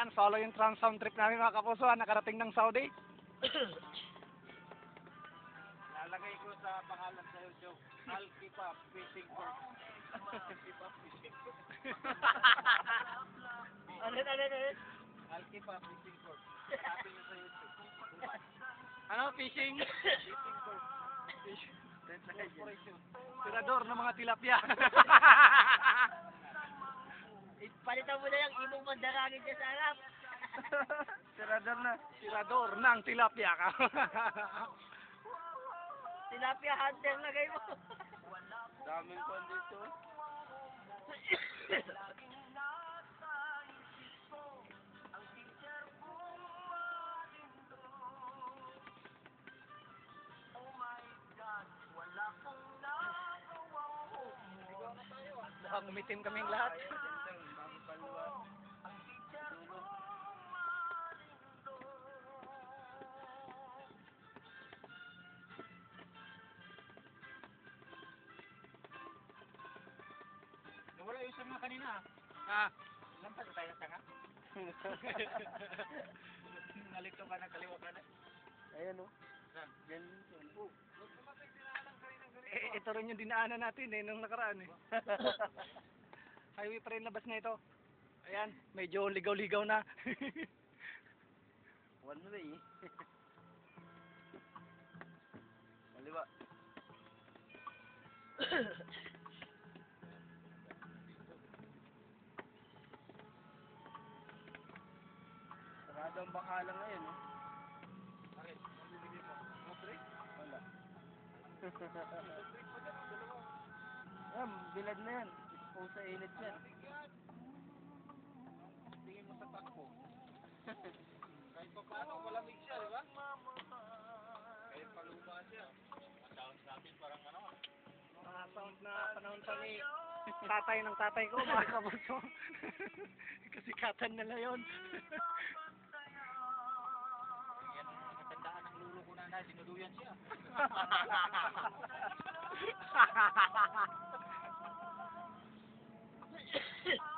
Ayan, solo yung trans sound trip namin mga kapuso. ah, Nakarating ng Saudi. Lalagay ko sa pangalan sa YouTube, Alkipa Fishing Port. Alkipa Fishing Port. Ano, ano, ano? Alkipa Fishing Port. Sabi niyo sa YouTube. Ano, fishing? Fishing Port. Fish. Corporation. Tirador ng mga tilapia. Palitan mo na yung imong mandarangin dyan sa harap. Tirador na. Tirador ng tilapia ka. Tilapia hunter lagay mo. Daming kwan dito. Mukhang umitim kaming lahat. Sama kanina ah. Ah, Lampas na tayo tanga. Nalito ka na, kaliwa ka na. Ayan o. Saan? Yan. Oh. eh, ito rin yung dinaanan natin eh, nung nakaraan eh. Highway pa rin labas na ito. Ayan, medyo ligaw-ligaw na. One way. Kaliwa. Sarado ang bakala ngayon, no? Bakit? Ano bibili mo? Mobile? Wala. Yan, bilad na yan. Expose sa init yan. Tingin mo sa takbo. Kahit pa paano, malamig siya, di ba? Kahit paluma siya. Sounds natin parang ano ah. Mga sound na panahon pa ni tatay ng tatay ko, mga kabuso. Kasi katan nila yun. na dinuduyan siya.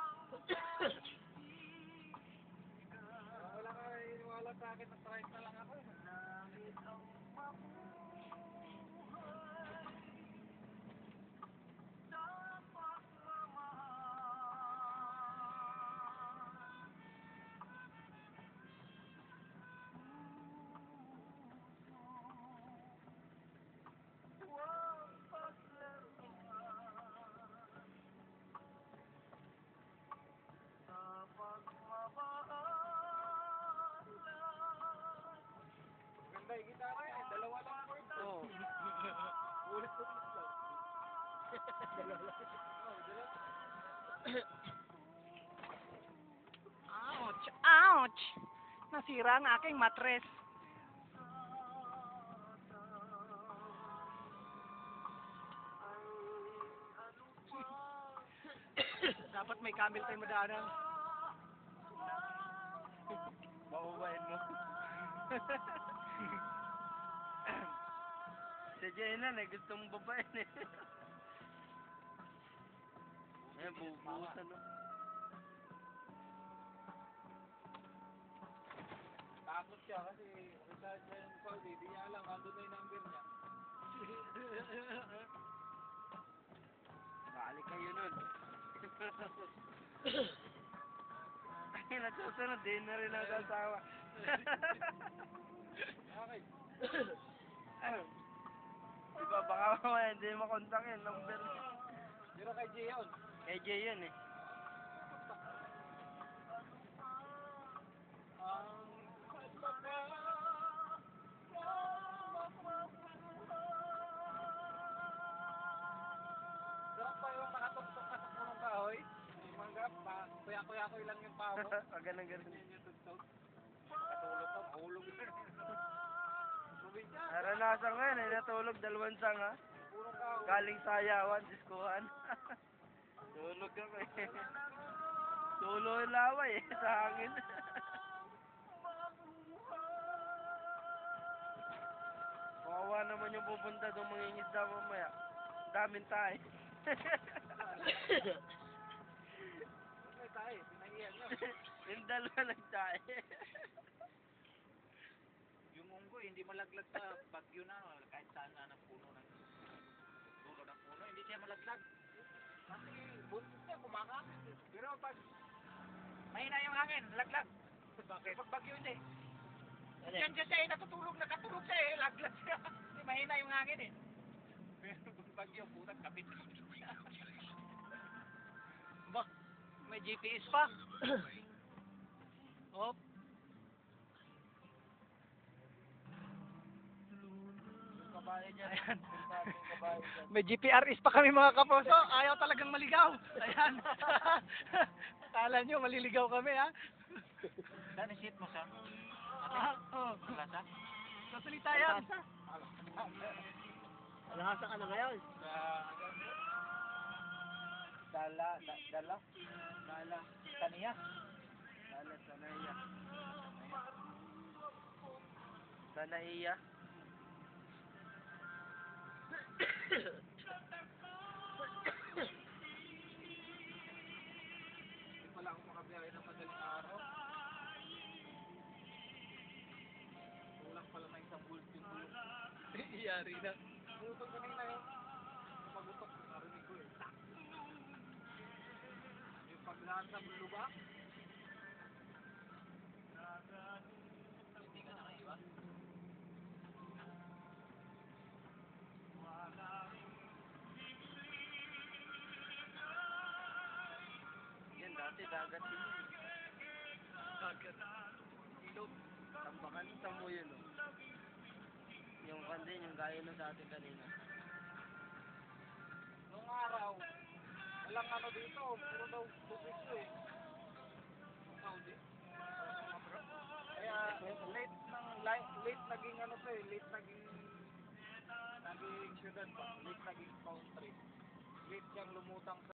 Ouch! Ouch! Nasira ang aking matres. Dapat may camel tayo madaanan. Bababain mo. Sadya yun lang eh, gusto mong babain eh. Bubuhusan no. Takot siya kasi retired siya yung Saudi, di niya alam, andun na yung number niya. Balik kayo nun. Ay, nasusunod, di na rin ang asawa. Okay. diba, baka mamaya hindi makontak yun, number niya. Pero kay Jay yun. Kay Jay yun eh. Sarap pa yung nakatuktok ka sa punong kahoy. Mangga, pa, kuya-kuya-kuya lang yung pao. Pag ganun ganun. Tuktok. Katulog ka, hulog na. Naranasan ngayon eh, natulog dalawang sanga. Galing sayawan, diskuhan. Tulog kami. Tulo yung laway eh, sa hangin. Kawawa naman yung pupunta doon mangingisda mamaya. Daming tayo. May tayo, pinahiyan nyo. Yung dalawa nagtae. Yung unggoy, hindi malaglag sa bagyo na, kahit saan na ng puno ng siya malaglag. Kasi buntot niya, kumakapit. Pero pag mahina yung hangin, laglag. Bakit? Pag bagyo hindi. Diyan siya siya eh, natutulog, nakatulog siya eh, laglag siya. Hindi mahina yung hangin eh. Pero pag bagyo, putang kapit. Ba, may GPS pa. oh, Ayan. May GPRS pa kami mga kaposo. Ayaw talagang maligaw. Ayan. Akala nyo, maliligaw kami ha. Saan isip mo sa? Ah, oh. Plaza? Sasalita yan. Alahasa ka na ngayon. Dala, da, dala. Dala. Taniya? Dala, sanaya. Sanaya. Iyari na. Putol kanina eh. Magutok. Narinig ko eh. Yung paglahat sa luba. Hindi ka nakaiwa. Yan, dati dagat yun. Agad. Ilog. Tambakan sa mo yun, oh. Yung kandin, yung gaya nun sa atin kanina. Nung araw, walang ano dito, puro daw tubig to eh. Oh, di. Kaya late ng late, late naging ano to eh, late naging naging syudad ba? Late naging country. Late siyang lumutang